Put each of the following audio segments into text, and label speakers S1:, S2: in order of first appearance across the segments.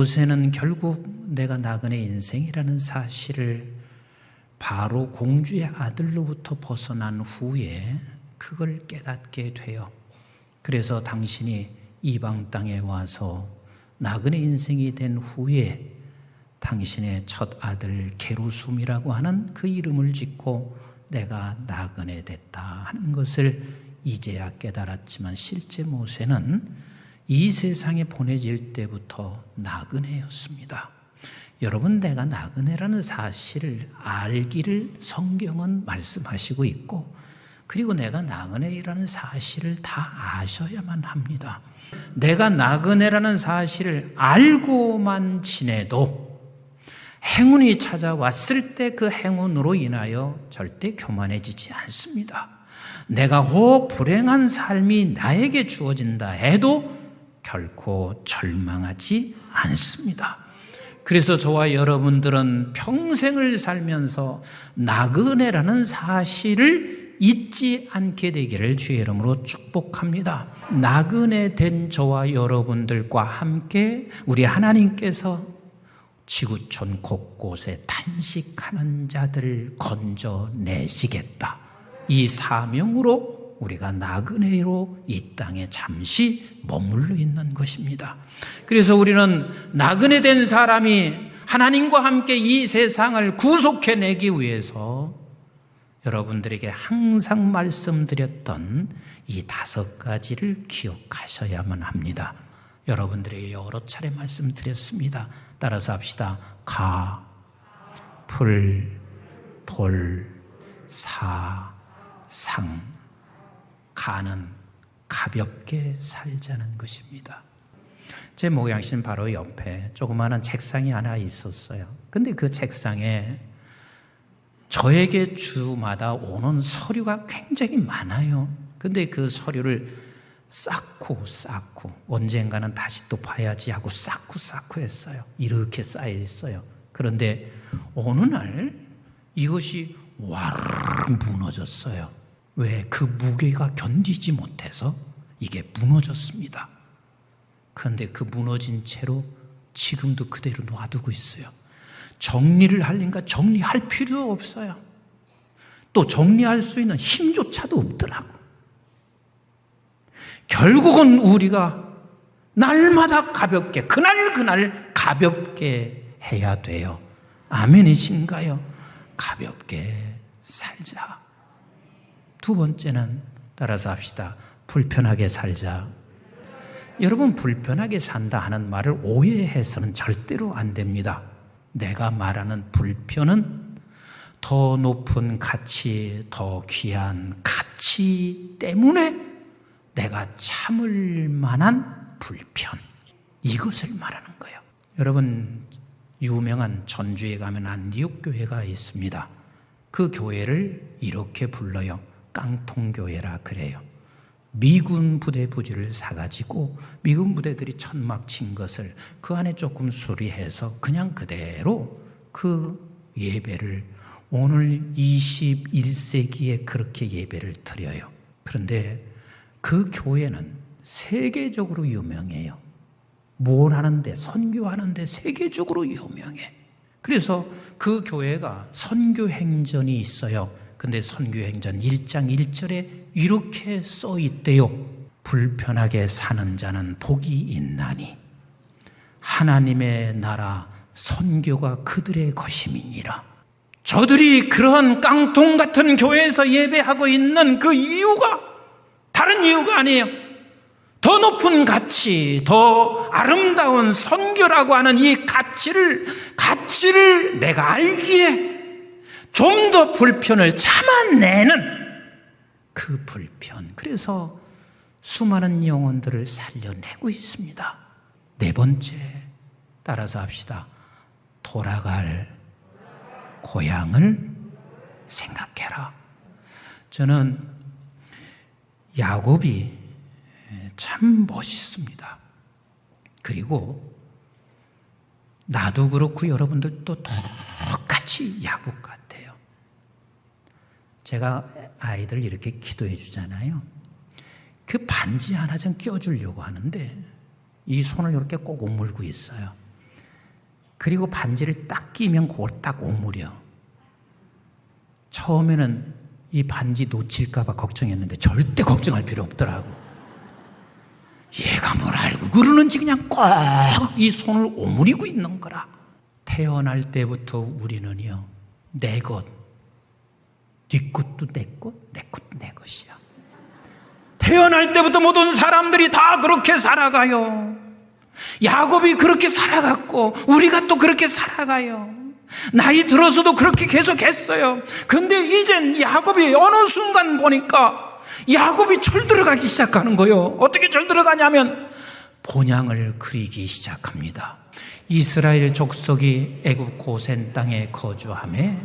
S1: 모세는 결국 내가 나그네 인생이라는 사실을 바로 공주의 아들로부터 벗어난 후에 그걸 깨닫게 돼요. 그래서 당신이 이방 땅에 와서 나그네 인생이 된 후에 당신의 첫 아들 게루숨이라고 하는 그 이름을 짓고 내가 나그네 됐다 하는 것을 이제야 깨달았지만 실제 모세는 이 세상에 보내질 때부터 나그네였습니다. 여러분, 내가 나그네라는 사실을 알기를 성경은 말씀하시고 있고, 그리고 내가 나그네라는 사실을 다 아셔야만 합니다. 내가 나그네라는 사실을 알고만 지내도 행운이 찾아왔을 때 그 행운으로 인하여 절대 교만해지지 않습니다. 내가 혹 불행한 삶이 나에게 주어진다 해도 결코 절망하지 않습니다. 그래서 저와 여러분들은 평생을 살면서 나그네라는 사실을 잊지 않게 되기를 주의 이름으로 축복합니다. 나그네 된 저와 여러분들과 함께 우리 하나님께서 지구촌 곳곳에 단식하는 자들을 건져내시겠다. 이 사명으로 우리가 나그네로 이 땅에 잠시 머물러 있는 것입니다. 그래서 우리는 나그네 된 사람이 하나님과 함께 이 세상을 구속해 내기 위해서 여러분들에게 항상 말씀드렸던 이 다섯 가지를 기억하셔야만 합니다. 여러분들에게 여러 차례 말씀드렸습니다. 따라서 합시다. 가, 풀, 돌, 사, 상. 가는 가볍게 살자는 것입니다. 제 목양신 바로 옆에 조그마한 책상이 하나 있었어요. 근데 그 책상에 저에게 주마다 오는 서류가 굉장히 많아요. 근데 그 서류를 쌓고 쌓고 언젠가는 다시 또 봐야지 하고 쌓고 쌓고 했어요. 이렇게 쌓여 있어요. 그런데 어느 날 이것이 와르르 무너졌어요. 왜? 그 무게가 견디지 못해서 이게 무너졌습니다. 그런데 그 무너진 채로 지금도 그대로 놔두고 있어요. 정리를 할린가 정리할 필요도 없어요. 또 정리할 수 있는 힘조차도 없더라고. 결국은 우리가 날마다 가볍게, 그날 그날 가볍게 해야 돼요. 아멘이신가요? 가볍게 살자. 두 번째는 따라서 합시다. 불편하게 살자. 여러분, 불편하게 산다 하는 말을 오해해서는 절대로 안 됩니다. 내가 말하는 불편은 더 높은 가치, 더 귀한 가치 때문에 내가 참을 만한 불편. 이것을 말하는 거예요. 여러분, 유명한 전주에 가면 안디옥 교회가 있습니다. 그 교회를 이렇게 불러요. 깡통교회라 그래요. 미군 부대 부지를 사가지고 미군 부대들이 천막 친 것을 그 안에 조금 수리해서 그냥 그대로 그 예배를 오늘 21세기에 그렇게 예배를 드려요. 그런데 그 교회는 세계적으로 유명해요. 뭘 하는데, 선교하는데 세계적으로 유명해. 그래서 그 교회가 선교행전이 있어요. 근데 선교행전 1장 1절에 이렇게 써 있대요. 불편하게 사는 자는 복이 있나니 하나님의 나라 선교가 그들의 것임이니라. 저들이 그러한 깡통 같은 교회에서 예배하고 있는 그 이유가 다른 이유가 아니에요. 더 높은 가치, 더 아름다운 선교라고 하는 이 가치를, 가치를 내가 알기에 좀 더 불편을 참아내는 그 불편. 그래서 수많은 영혼들을 살려내고 있습니다. 네 번째, 따라서 합시다. 돌아갈 고향을 생각해라. 저는 야곱이 참 멋있습니다. 그리고 나도 그렇고 여러분들도 똑같이 야곱 같아요. 제가 아이들 이렇게 기도해 주잖아요. 그 반지 하나 좀 껴주려고 하는데 이 손을 이렇게 꼭 오물고 있어요. 그리고 반지를 딱 끼면 그걸 딱 오므려. 처음에는 이 반지 놓칠까봐 걱정했는데 절대 걱정할 필요 없더라고. 얘가 뭘 알고 그러는지 그냥 꼭이 손을 오므리고 있는 거라. 태어날 때부터 우리는요, 내 것, 네 것도 내 것, 내 것도 내 것이야. 태어날 때부터 모든 사람들이 다 그렇게 살아가요. 야곱이 그렇게 살아갔고, 우리가 또 그렇게 살아가요. 나이 들어서도 그렇게 계속 했어요. 근데 이젠 야곱이 어느 순간 보니까 야곱이 철들어가기 시작하는 거예요. 어떻게 철들어가냐면 본향을 그리기 시작합니다. 이스라엘 족속이 애굽 고센 땅에 거주함에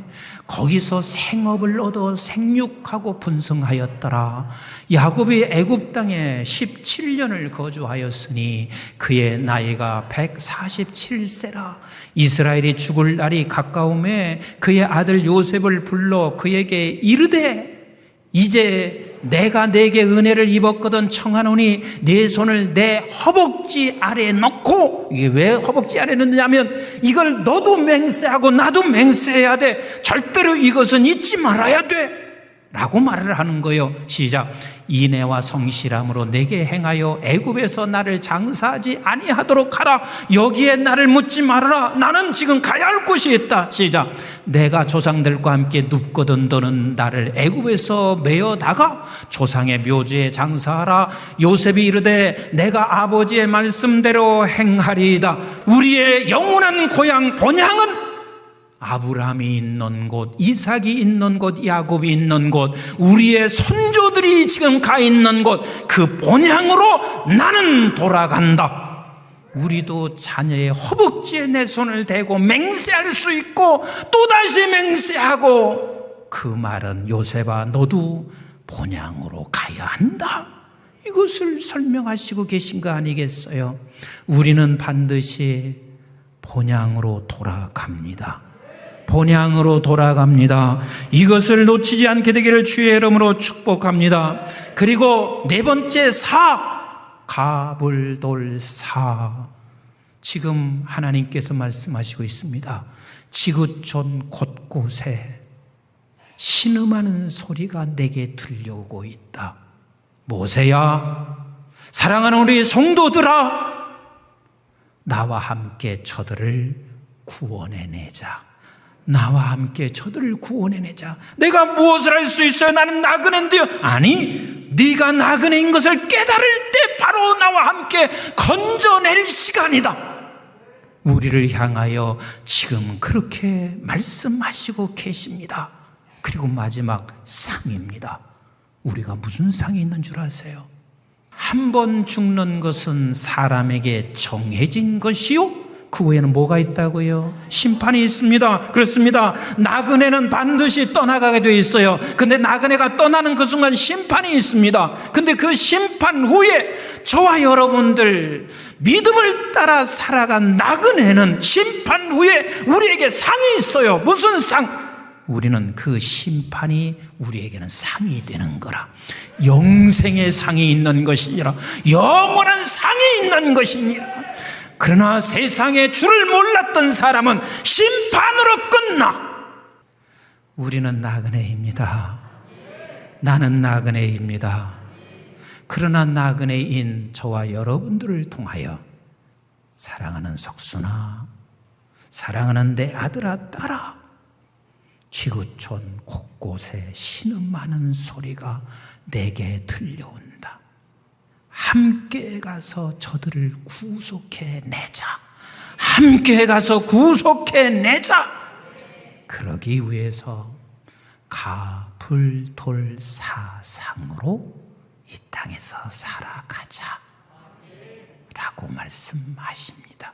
S1: 거기서 생업을 얻어 생육하고 분성하였더라. 야곱이 애굽 땅에 17년을 거주하였으니 그의 나이가 147세라. 이스라엘이 죽을 날이 가까움에 그의 아들 요셉을 불러 그에게 이르되 이제 내가 내게 은혜를 입었거든 청하노니 네 손을 내 허벅지 아래에 넣고 이게 왜 허벅지 아래에 넣느냐면 이걸 너도 맹세하고 나도 맹세해야 돼. 절대로 이것은 잊지 말아야 돼 라고 말을 하는 거예요. 시작. 인애와 성실함으로 내게 행하여 애굽에서 나를 장사하지 아니하도록 하라. 여기에 나를 묻지 말아라. 나는 지금 가야 할 곳이 있다. 시작. 내가 조상들과 함께 눕거든 너는 나를 애굽에서 메어다가 조상의 묘지에 장사하라. 요셉이 이르되 내가 아버지의 말씀대로 행하리이다. 우리의 영원한 고향 본향은 아브라함이 있는 곳, 이삭이 있는 곳, 야곱이 있는 곳, 우리의 선조들이 지금 가 있는 곳, 그 본향으로 나는 돌아간다. 우리도 자녀의 허벅지에 내 손을 대고 맹세할 수 있고 또다시 맹세하고 그 말은 요셉아 너도 본향으로 가야 한다. 이것을 설명하시고 계신 거 아니겠어요? 우리는 반드시 본향으로 돌아갑니다. 본향으로 돌아갑니다. 이것을 놓치지 않게 되기를 주의 이름으로 축복합니다. 그리고 네 번째 사, 가불돌 사. 지금 하나님께서 말씀하시고 있습니다. 지구촌 곳곳에 신음하는 소리가 내게 들려오고 있다. 모세야, 사랑하는 우리 성도들아, 나와 함께 저들을 구원해내자. 나와 함께 저들을 구원해내자. 내가 무엇을 할 수 있어요? 나는 나그네인데요. 아니, 네가 나그네인 것을 깨달을 때 바로 나와 함께 건져낼 시간이다. 우리를 향하여 지금 그렇게 말씀하시고 계십니다. 그리고 마지막 상입니다. 우리가 무슨 상이 있는 줄 아세요? 한 번 죽는 것은 사람에게 정해진 것이요. 그 후에는 뭐가 있다고요? 심판이 있습니다. 그렇습니다. 나그네는 반드시 떠나가게 되어 있어요. 근데 나그네가 떠나는 그 순간 심판이 있습니다. 근데 그 심판 후에 저와 여러분들 믿음을 따라 살아간 나그네는 심판 후에 우리에게 상이 있어요. 무슨 상? 우리는 그 심판이 우리에게는 상이 되는 거라. 영생의 상이 있는 것이니라. 영원한 상이 있는 것이니라. 그러나 세상의 줄을 몰랐던 사람은 심판으로 끝나. 우리는 나그네입니다. 나는 나그네입니다. 그러나 나그네인 저와 여러분들을 통하여 사랑하는 석순아, 사랑하는 내 아들아, 딸아, 지구촌 곳곳에 신음하는 소리가 내게 들려온다. 함께 가서 저들을 구속해 내자. 함께 가서 구속해 내자. 그러기 위해서 가불돌 사상으로 이 땅에서 살아가자. 라고 말씀하십니다.